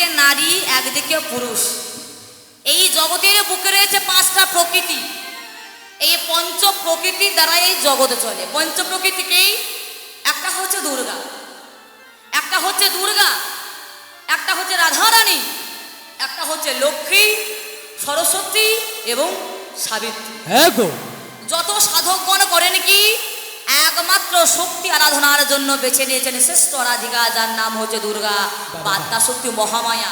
একদিকে নারী একদিকে পুরুষ। এই জগতের বুকে রয়েছে পাঁচটা প্রকৃতি। এই পঞ্চ প্রকৃতির দ্বারা এই জগতে চলে। পঞ্চ প্রকৃতিকেই একটা হচ্ছে দুর্গা। একটা হচ্ছে দুর্গা। একটা হচ্ছে রাধারানী। একটা হচ্ছে লক্ষ্মী সরস্বতী এবং সাবিত্রী। হ্যাঁ যত সাধকগণ করেন কি? একমাত্র শক্তি আরাধনার জন্য বেছে নিয়েছেন শ্রেষ্ঠ আরাধিকা যার নাম হচ্ছে দুর্গা। বাদ্যা শক্তি মহামায়া।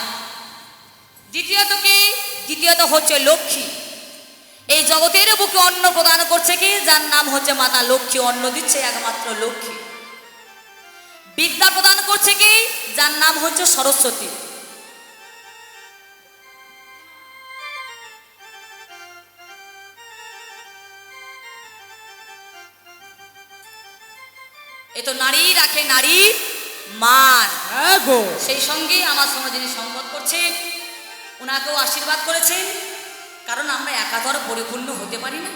দ্বিতীয়ত কি? দ্বিতীয়ত হচ্ছে লক্ষ্মী। এই জগতের বুকে অন্ন প্রদান করছে কি? যার নাম হচ্ছে মাতা লক্ষ্মী। অন্ন দিচ্ছে একমাত্র লক্ষ্মী। বিদ্যা প্রদান করছে কি? যার নাম হচ্ছে সরস্বতী। এ তো নারী রাখে নারী মান। হ্যাঁ সেই সঙ্গে আমার সঙ্গে যিনি সংবাদ করছেন ওনাকেও আশীর্বাদ করেছেন। কারণ আমরা একাধর পরিপূর্ণ হতে পারি না।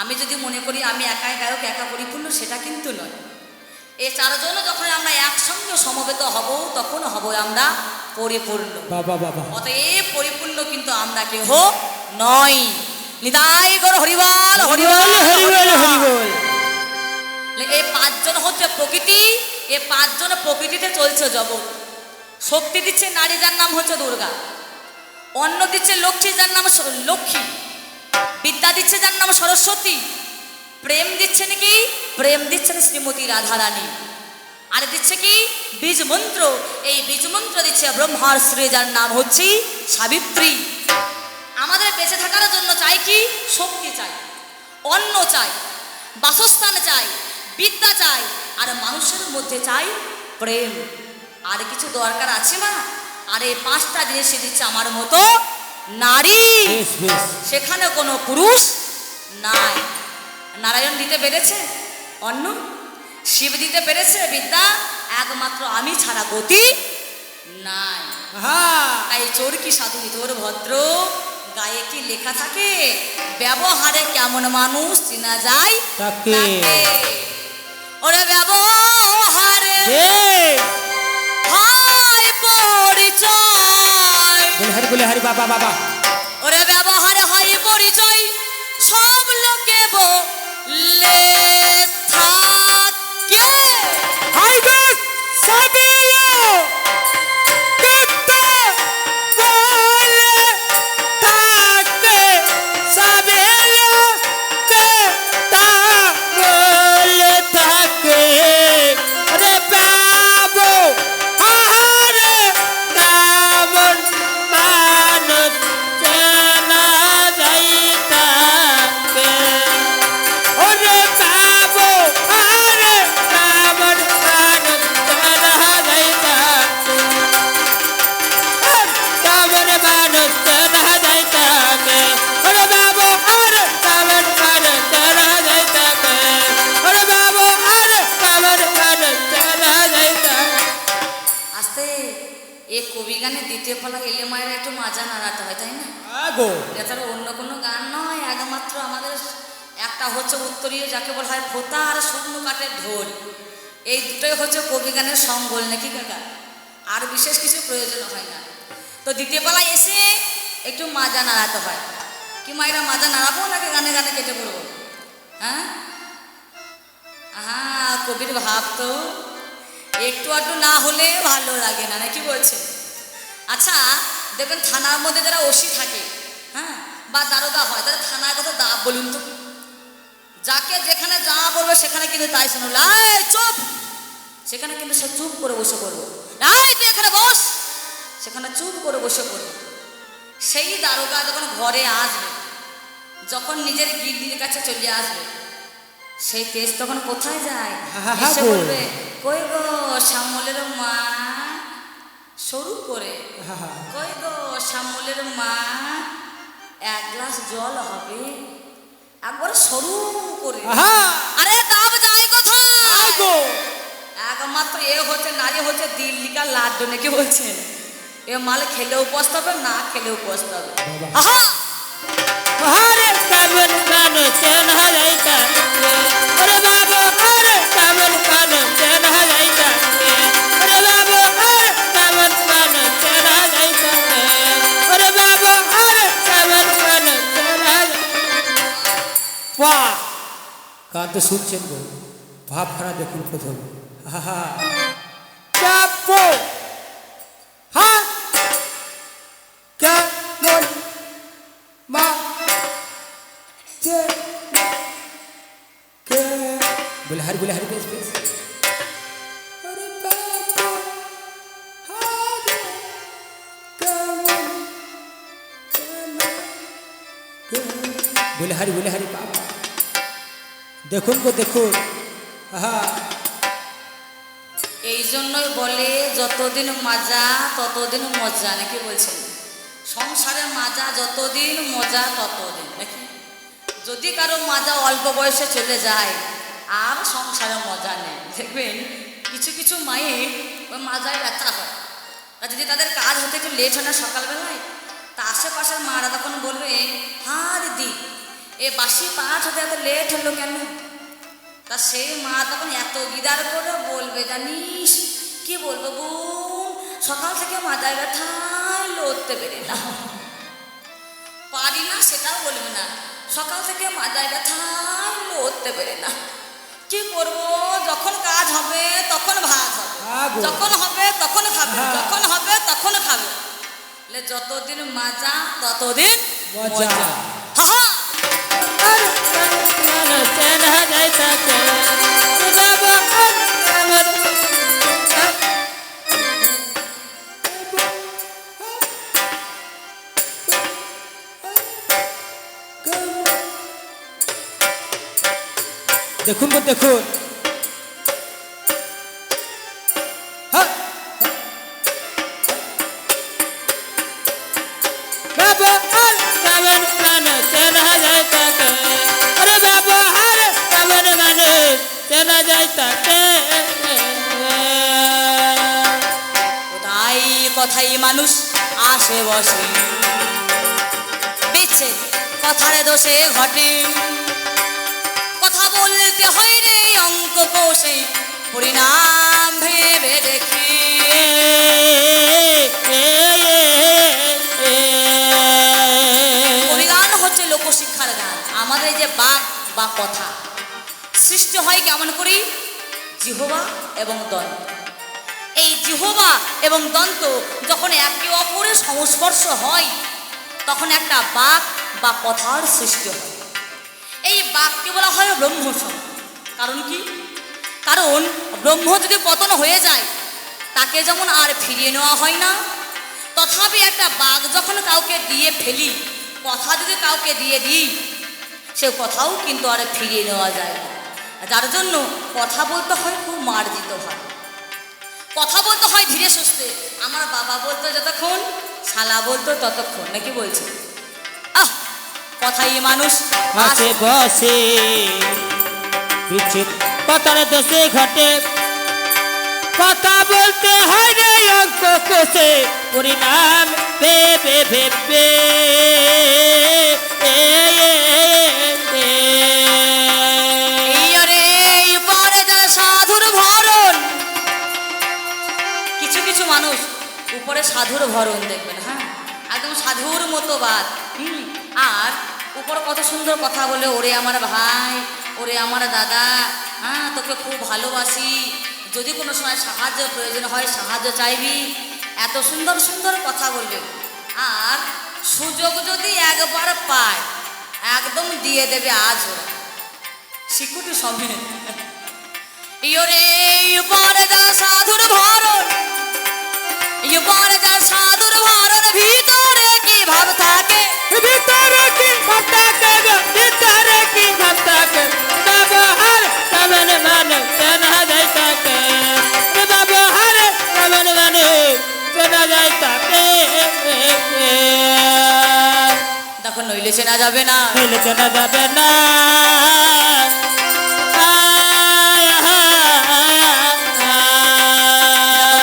আমি যদি মনে করি আমি একাই গায়ক একা পরিপূর্ণ সেটা কিন্তু নয়। এ চারজন যখন আমরা একসঙ্গে সমবেত হব তখন হব আমরা পরিপূর্ণ। বাবা বাবা। অতএব পরিপূর্ণ কিন্তু আমরা কেহ নয় নিতাই গর হরিবল হরিবল হরিবল। হরিবল। এই পাঁচজন হচ্ছে প্রকৃতি, এ পাঁচজন প্রকৃতিতে চলছে জগৎ। শক্তি দিচ্ছে নারী, যার নাম হচ্ছে দুর্গা। অন্ন দিচ্ছে লক্ষ্মী, যার নাম লক্ষ্মী। বিদ্যা দিচ্ছে যার নাম সরস্বতী। প্রেম দিচ্ছে নাকি প্রেম দিচ্ছেন শ্রীমতী রাধারানী। আর দিচ্ছে কি? বীজ মন্ত্র এই বীজ মন্ত্র দিচ্ছে ব্রহ্মার শ্রী যার নাম হচ্ছে সাবিত্রী। আমাদের বেঁচে থাকার জন্য চাই কি? শক্তি চাই। অন্ন চাই। বাসস্থান চাই। বিদ্যা চাই আর মানুষের মধ্যে চাই প্রেম। আর কিছু দরকার আছে মা? আর এই পাঁচটা জিনিস দিচ্ছে আমার মতো নারী। সেখানে কোনো পুরুষ নাই। নারায়ণ দিতে পেরেছে অন্ন শিব দিতে পেরেছে বিদ্যা? একমাত্র আমি ছাড়া গতি নাই। তাই চোর কি সাধু তোর ভদ্র? গায়ে কি লেখা থাকে? ব্যবহারে কেমন মানুষ চেনা যায়? তাকে। ওরে ব্যবহারে। হায় পরিচয়। বলে হরি বলে হরি বাবা বাবা। ওরে ব্যবহারে হয় পরিচয়। সব লোকে বলে থাকে হাই গো সাবেলো কবি গানের দ্বিতীয় পালা এলে মায়ের একটু মাজা নাড়াতে হয় তাই না? এছাড়া অন্য কোনো গান নয় একমাত্র আমাদের একটা হচ্ছে উত্তরীয় যাকে বলা হয় ফোতা আর শুকনো কাঠের ঢোল। এই দুটোই হচ্ছে কবি গানের সঙ্গল নাকি কাকা? আর বিশেষ কিছু প্রয়োজন হয় না। তো দ্বিতীয় পালায় এসে একটু মাজা নাড়াতে হয়। কি মায়েরা মাজা নাড়াবো নাকি গানে গানে কেটে পড়ব? হ্যাঁ? হ্যাঁ কবির ভাব তো। একটু আধটু না হলে ভালো লাগে না নাকি বলছে আচ্ছা দেখবেন থানার মধ্যে যারা ওসি থাকে হ্যাঁ বা দারোগা হয় তারা থানায় কথা দা বলুন তো। যাকে যেখানে যা বলবে সেখানে কিন্তু তাই শুনো। লাই চুপ! সেখানে কিন্তু সে চুপ করে বসে পড়বে। লাই তুই এখানে বস! সেখানে চুপ করে বসে পড়বে। সেই দারোগা যখন ঘরে আসবে যখন নিজের গির্দির কাছে চলে আসবে সেই তেজ তখন কোথায় যায়। বলবে কই গো শ্যামলের মা সরু করে। কই গো শ্যামলের মা এক গ্লাস জল হবে। একবার সরু করে। আরে দাম যায় কোথায়? একমাত্র এ হচ্ছে নারী হচ্ছে দিল্লিকার লাড্ডু নাকি বলছেন এ মাল খেলেও পস্তাবে না খেলেও পস্তাবে। আহা! আরে কামন কানো চেনা যাইতাকে ওরে বাবু আরে কামন তো শুনছেন গো ভাবখানা দেখুন প্রথম হা চাপো হ্যাঁ কেমন মা কে কে বলে হারি বলে হারি বেশ বেশ দেখুন গো, দেখুন। এই জন্যই বলে, যতদিন মাজা, ততদিন মজা নাকি বলছেন? সংসারে মাজা, যতদিন মজা ততদিন, নাকি? যদি কারও মাজা অল্প বয়সে চলে যায়, আর সংসারে মজা নেই। দেখবেন, কিছু কিছু মায়ের ওই মাজায় ব্যথা হয়। আর যদি তাদের কাজ হতে একটু লেট হয় না সকালবেলায় এ বাসি পাঁচ হতে এত লেট হলো কেন? তা সেই মা তখন এত গিদার করে বলবে জানিস? কি বলব বোন? সকাল থেকে মাথায় ব্যথায় লড়তে পেরে না। পারি না সেটাও বলবে না। সকাল থেকে মাথায় ব্যথায় লড়তে পেরে না। কি করব? যখন কাজ হবে তখন ভাত হবে। হ্যাঁ যখন হবে তখন খাবে। হ্যাঁ। যখন হবে তখন খাবে। যতদিন মাজা ততদিন মজা। দেখুন গো দেখুন। হ্যাঁ। কথাই মানুষ আসে বসে? বিচ্ছে কথার দোষে ঘটে। বলতে হয় রে অঙ্ক কোষে, পরিণাম ভেবে দেখি। পরিগান হচ্ছে লোকশিক্ষার গান, আমাদের যে বাক বা কথা। সৃষ্টি হয় কেমন করি? জিহবা এবং দন্ত। এই জিহবা এবং দন্ত যখন একে অপরের সংস্পর্শ হয়, তখন একটা বাক বা কথার সৃষ্টি হয়। এই বাককে বলা হয় ব্রহ্মসম কারণ কি? কারণ ব্রহ্ম যদি পতন হয়ে যায় তাকে যেমন আর ফিরিয়ে নেওয়া হয় না তথাপি একটা বাঘ যখন কাউকে দিয়ে ফেলি কথা যদি কাউকে দিয়ে দিই সে কথাও কিন্তু আর ফিরিয়ে নেওয়া যায় না। যার জন্য কথা বলতে হয় খুব মার্জিত হয়। কথা বলতে হয় ধীরে সুস্থে। আমার বাবা বলতো যতক্ষণ শালা বলতো ততক্ষণ। নাকি বলছে? আহ কথাই মানুষ। বসে। বিচ্ছিত কথার দেশে ঘটে। কথা বলতে হয় রে অঙ্ক কোষে। পরিণাম ভেবে ভেবে। মানুষ উপরে সাধুর ভরণ দেখবেন হ্যাঁ? একদম সাধুর মতো বাদ। আর উপর কত সুন্দর কথা বলে, ওরে আমার ভাই ওরে আমার দাদা হ্যাঁ তোকে খুব ভালোবাসি। যদি কোনো সময় সাহায্য প্রয়োজন হয়, সাহায্য চাইবি। এত সুন্দর সুন্দর কথা বলবে। আর সুযোগ যদি একবার পায়, একদম দিয়ে দেবে আজ ওরা। শিকুটি সমেত ইয়োরে যা চেনা যায় তাকে দেখো নইলে চেনা যাবে না। ফেলে চেনা যাবে না।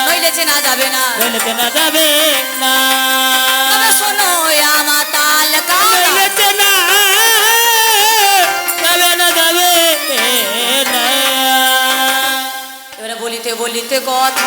নইলে চেনা যাবে না। ফেলে চেনা যাবে না। শোনো আমার তাল কালা চেনা যাবে না যাবে না। এবারে বলিতে বলিতে কথা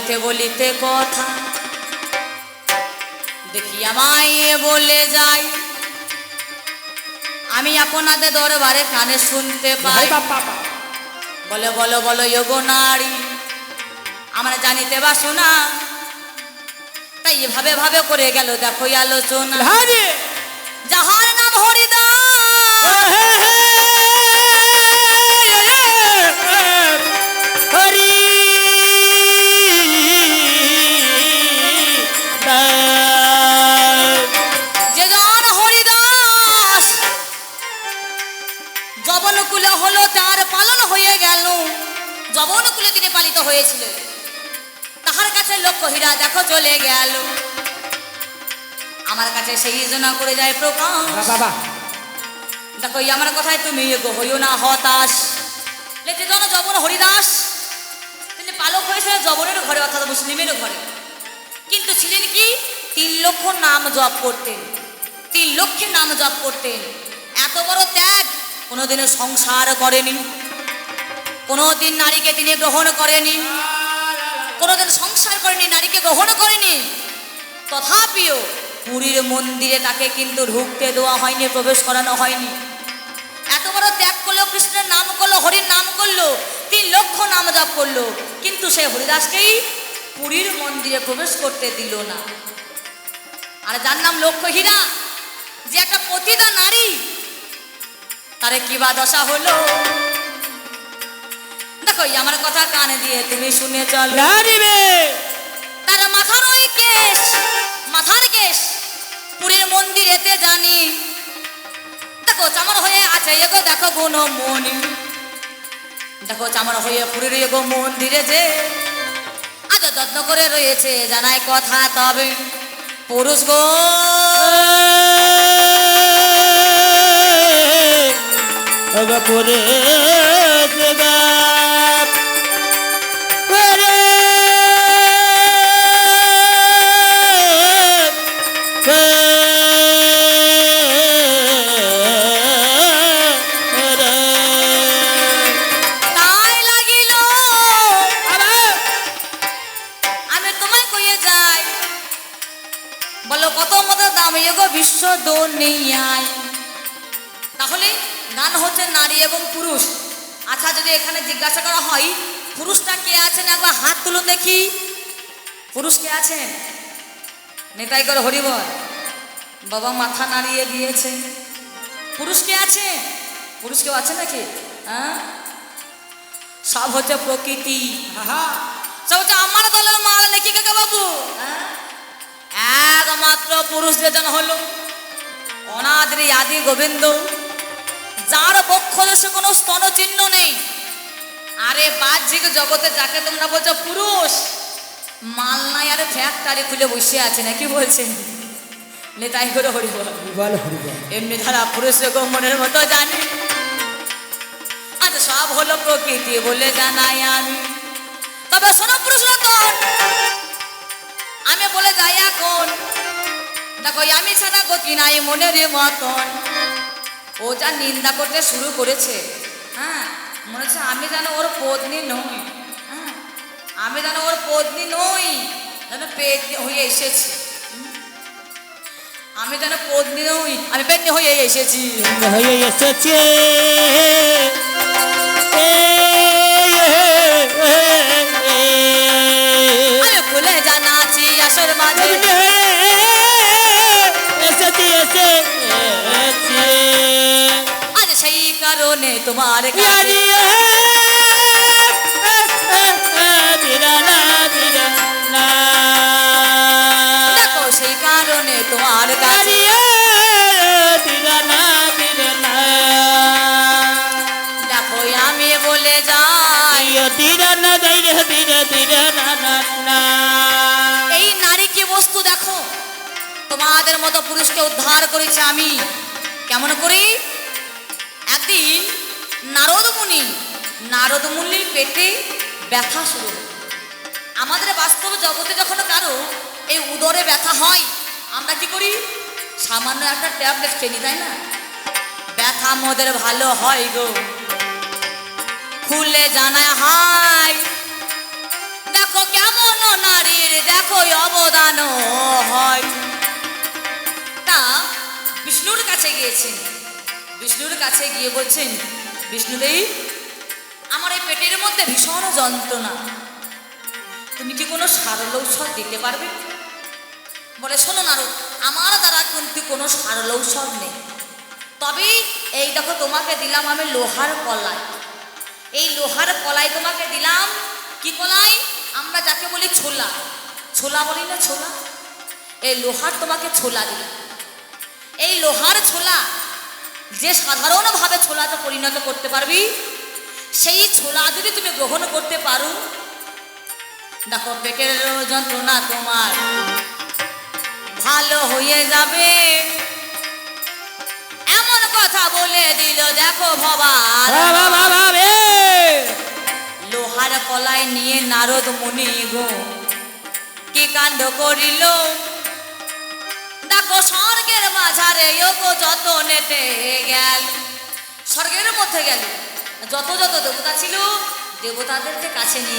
বলিতে কথা। দেখি আমায় বলে যাই আমি আপনাদের দরবারে কানে শুনতে পাই। বলো বলো বলো যোগ নারী। আমরা জানিতে বা শোনা তাই এভাবে ভাবে করে গেল দেখো আলোচনা। হরে যাহার নাম হরিদাস। চলে গেল। আমার কাছে সেই জনা করে যায় প্রকাশ। বাবা দেখো আমার কথায় তুমি হইও না হতাশ। লেখে জন জবন হরিদাস। তিনি পালক হয়েছিলেন জবনের ঘরে অর্থাৎ মুসলিমের ঘরে। কিন্তু ছিলেন কি? তিন লক্ষ নাম জপ করতেন। তিন লক্ষের নাম জপ করতেন। এত বড় ত্যাগ কোনোদিনও সংসার করেনি। কোনোদিন নারীকে তিনি গ্রহণ করেনি। কোনোদিন সংসার করেনি, নারীকে গ্রহণ করেনি। তথাপিও পুরীর মন্দিরে তাকে কিন্তু ঢুকতে দেওয়া হয়নি, প্রবেশ করানো হয়নি। এত বড় ত্যাগ করল কৃষ্ণের নাম করল, হরির নাম করল, তিন লক্ষ নাম জপ করল, কিন্তু সে হরিদাসকেই পুরীর মন্দিরে প্রবেশ করতে দিল না। আর যার নাম লক্ষ্য হীরা যে একটা পতিতা নারী, তারে কি বা দশা হলো? দেখো এই আমার কথা কানে দিয়ে তুমি শুনে চলো তার মাথার ওই কেশ মাথার কেশ পুরীর মন্দিরেতে জানি দেখো চামর হয়ে আছে এগো দেখো গুণ মনি দেখো চামর হয়ে পুরীর এগো মন্দিরে যে আজ যত্ন করে রয়েছে জানায় কথা তবে পুরুষ গো ভগপুরে বলো, কত মতো দাম এগো বিশ্ব দুনিয়ায়। তাহলে গান হচ্ছে নারী এবং পুরুষ। আচ্ছা যদি এখানে জিজ্ঞাসা করা হয়, পুরুষটা কে আছেন? একবার হাত তুলুন দেখি। পুরুষ কে আছেন? নেতাই করে হরিবল। বাবা মাথা নাড়িয়ে দিয়েছে। পুরুষ কে আছে? পুরুষ কেউ আছে নাকি? হ্যাঁ? সব হচ্ছে প্রকৃতি। সব হচ্ছে আমার দলের মাল নাকি কাকা বাবু হ্যাঁ? একমাত্র পুরুষ যেজন হলো অনাদ্রি আদি গোবিন্দ যার বক্ষ দেশে কোনো স্তন চিহ্ন নেই। আরে বাহ্যিক জগতে যাকে তোমরা বলছো পুরুষ মাল নাই আরে ফ্যাক্টরি খুলে বসে আছে নাকি বলছেন নেতাই করে হরি বল। হরিবল এমনি ধারা পুরুষ মনের মতো জানি। আজ সব হলো প্রকৃতি বলে জানাই আমি। তবে শোনো পুরুষ আমি বলে যাই এখন। দেখো, আমি ছাড়া গতি নাই মনের মতন। ও যা নিন্দা করতে শুরু করেছে হ্যাঁ? মনে হচ্ছে আমি যেন ওর পত্নী নই হ্যাঁ? আমি যেন ওর পত্নী নই, যেন পেট হয়ে এসেছি। আমি যেন পত্নী নই, আমি পেটনি হয়ে এসেছি। হয়ে এসেছে। কারণে তোমার সেই কারণে তোমার কাছে দেখো, আমি বলে যাই, এই নারী কি বস্তু দেখো। তোমাদের মতো পুরুষকে উদ্ধার করেছি আমি। কেমন করি নারদ মুনি নারদ মুনির পেটে ব্যথা শুরু আমাদের বাস্তব জগতে যখন কারও এই উদরে ব্যথা হয়, আমরা কি করি? সামান্য একটা ট্যাবলেট খেয়ে তাই না? ব্যথা মোদের ভালো হয় গো। খুলে জানায়, হাই, দেখো কেমন নারী দেখো অবদান হয়। তা বিষ্ণুর কাছে গিয়েছেন। বিষ্ণুর কাছে গিয়ে বলছেন বিষ্ণুদেব, আমার এই পেটের মধ্যে ভীষণ যন্ত্রণা। তুমি কি কোনো সারল ঔষধ দিতে পারবে? বলে, শোনো নারদ, আমার দ্বারা কিন্তু কোনো সারল ঔষধ নেই। তবে এই দেখো, তোমাকে দিলাম আমি লোহার কলাই। এই লোহার কলাই তোমাকে দিলাম কি কলাই? আমরা যাকে বলি ছোলা। ছোলা বলি না ছোলা? এই লোহার তোমাকে ছোলা দিলাম। এই লোহার ছোলা যে সাধারণভাবে ছোলাতে পরিণত করতে পারবি সেই ছোলা যদি তুমি গ্রহণ করতে পারো দেখো পেটের যন্ত্রণা তোমার। ভালো হয়ে যাবে। এমন কথা বলে দিল দেখো বাবা লোহার কলায় নিয়ে নারদ মুনি গো কি কাণ্ড করিল? দেখো স্বর্গের মাঝারে গো যত নেতে গেল। স্বর্গের মধ্যে গেল। যত যত দেবতা ছিল, দেবতাদেরকে কাছে নিয়ে